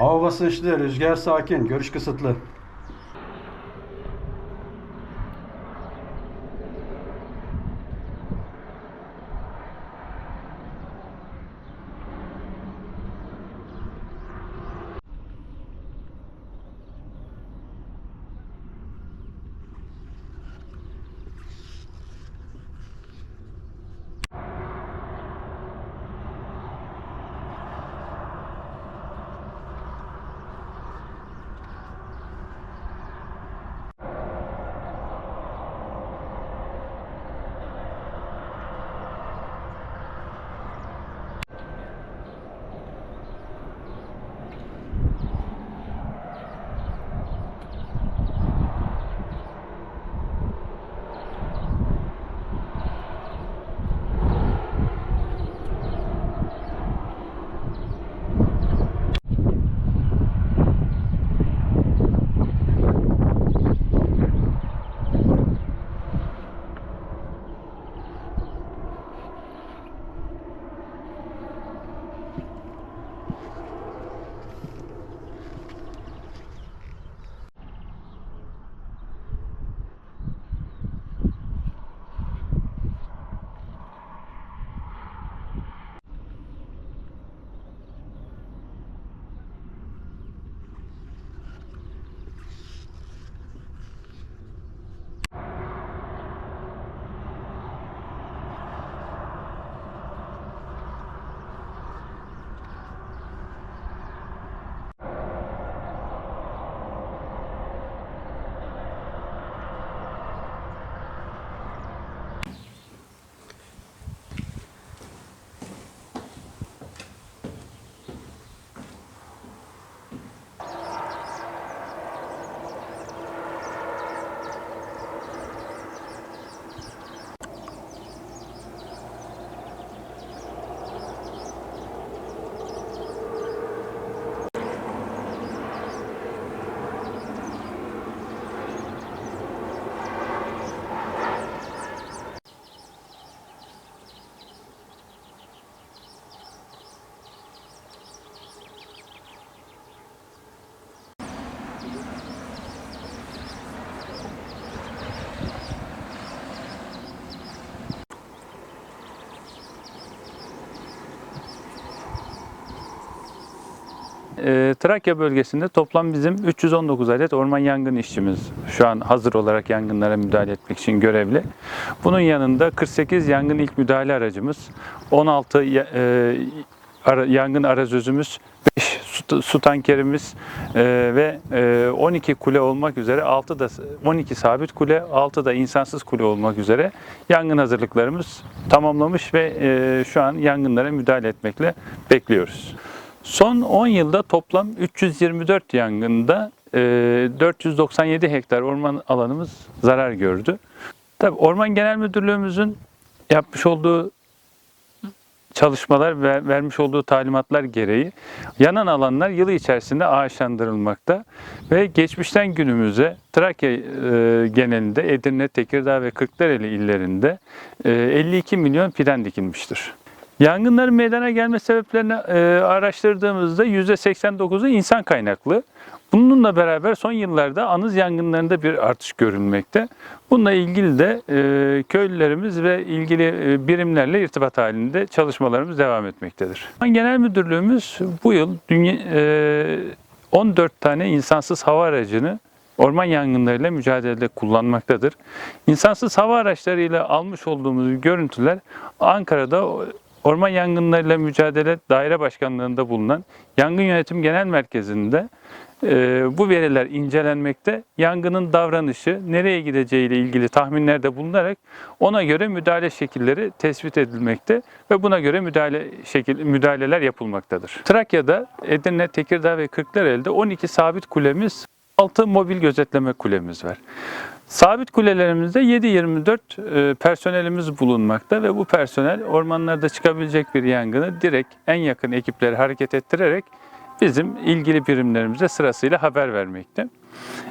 Hava basınçlı, rüzgar sakin, görüş kısıtlı. Ee, Trakya bölgesinde toplam bizim 319 adet orman yangın işçimiz şu an hazır olarak yangınlara müdahale etmek için görevli. Bunun yanında 48 yangın ilk müdahale aracımız, 16 ya- e, ara- yangın arazözümüz, 5 su, su tankerimiz e, ve e, 12 kule olmak üzere 6 da 12 sabit kule, 6 da insansız kule olmak üzere yangın hazırlıklarımız tamamlamış ve e, şu an yangınlara müdahale etmekle bekliyoruz. Son 10 yılda toplam 324 yangında e, 497 hektar orman alanımız zarar gördü. Tabii Orman Genel Müdürlüğümüzün yapmış olduğu çalışmalar ve vermiş olduğu talimatlar gereği yanan alanlar yılı içerisinde ağaçlandırılmakta ve geçmişten günümüze Trakya e, genelinde Edirne, Tekirdağ ve Kırklareli illerinde e, 52 milyon fidan dikilmiştir. Yangınların meydana gelme sebeplerini e, araştırdığımızda %89'u insan kaynaklı. Bununla beraber son yıllarda anız yangınlarında bir artış görülmekte. Bununla ilgili de e, köylülerimiz ve ilgili e, birimlerle irtibat halinde çalışmalarımız devam etmektedir. Genel Müdürlüğümüz bu yıl dünya, e, 14 tane insansız hava aracını orman yangınlarıyla mücadelede kullanmaktadır. İnsansız hava araçlarıyla almış olduğumuz görüntüler Ankara'da Orman Yangınlarıyla Mücadele Daire Başkanlığı'nda bulunan Yangın Yönetim Genel Merkezi'nde e, bu veriler incelenmekte. Yangının davranışı, nereye gideceği ile ilgili tahminlerde bulunarak ona göre müdahale şekilleri tespit edilmekte ve buna göre müdahale şekil, müdahaleler yapılmaktadır. Trakya'da Edirne, Tekirdağ ve Kırklareli'de 12 sabit kulemiz, 6 mobil gözetleme kulemiz var. Sabit kulelerimizde 7-24 e, personelimiz bulunmakta ve bu personel ormanlarda çıkabilecek bir yangını direkt en yakın ekipleri hareket ettirerek bizim ilgili birimlerimize sırasıyla haber vermekte.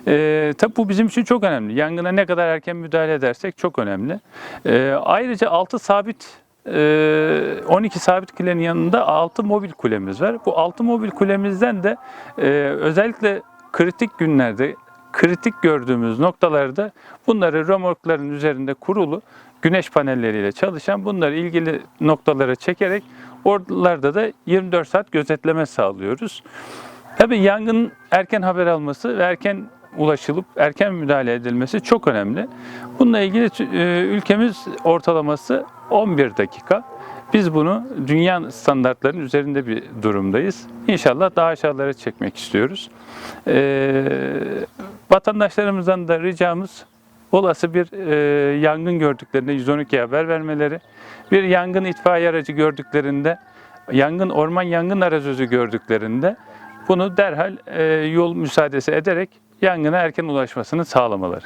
E, tabi bu bizim için çok önemli. Yangına ne kadar erken müdahale edersek çok önemli. E, ayrıca 6 sabit e, 12 sabit kulenin yanında 6 mobil kulemiz var. Bu 6 mobil kulemizden de e, özellikle kritik günlerde, kritik gördüğümüz noktalarda bunları römorkların üzerinde kurulu güneş panelleriyle çalışan bunları ilgili noktalara çekerek oralarda da 24 saat gözetleme sağlıyoruz. Tabii yangın erken haber alması ve erken ulaşılıp erken müdahale edilmesi çok önemli. Bununla ilgili e, ülkemiz ortalaması 11 dakika. Biz bunu dünya standartlarının üzerinde bir durumdayız. İnşallah daha aşağılara çekmek istiyoruz. Ee, vatandaşlarımızdan da ricamız olası bir e, yangın gördüklerinde 112'ye haber vermeleri, bir yangın itfaiye aracı gördüklerinde, yangın orman yangın arazözü gördüklerinde bunu derhal e, yol müsaadesi ederek yangına erken ulaşmasını sağlamaları.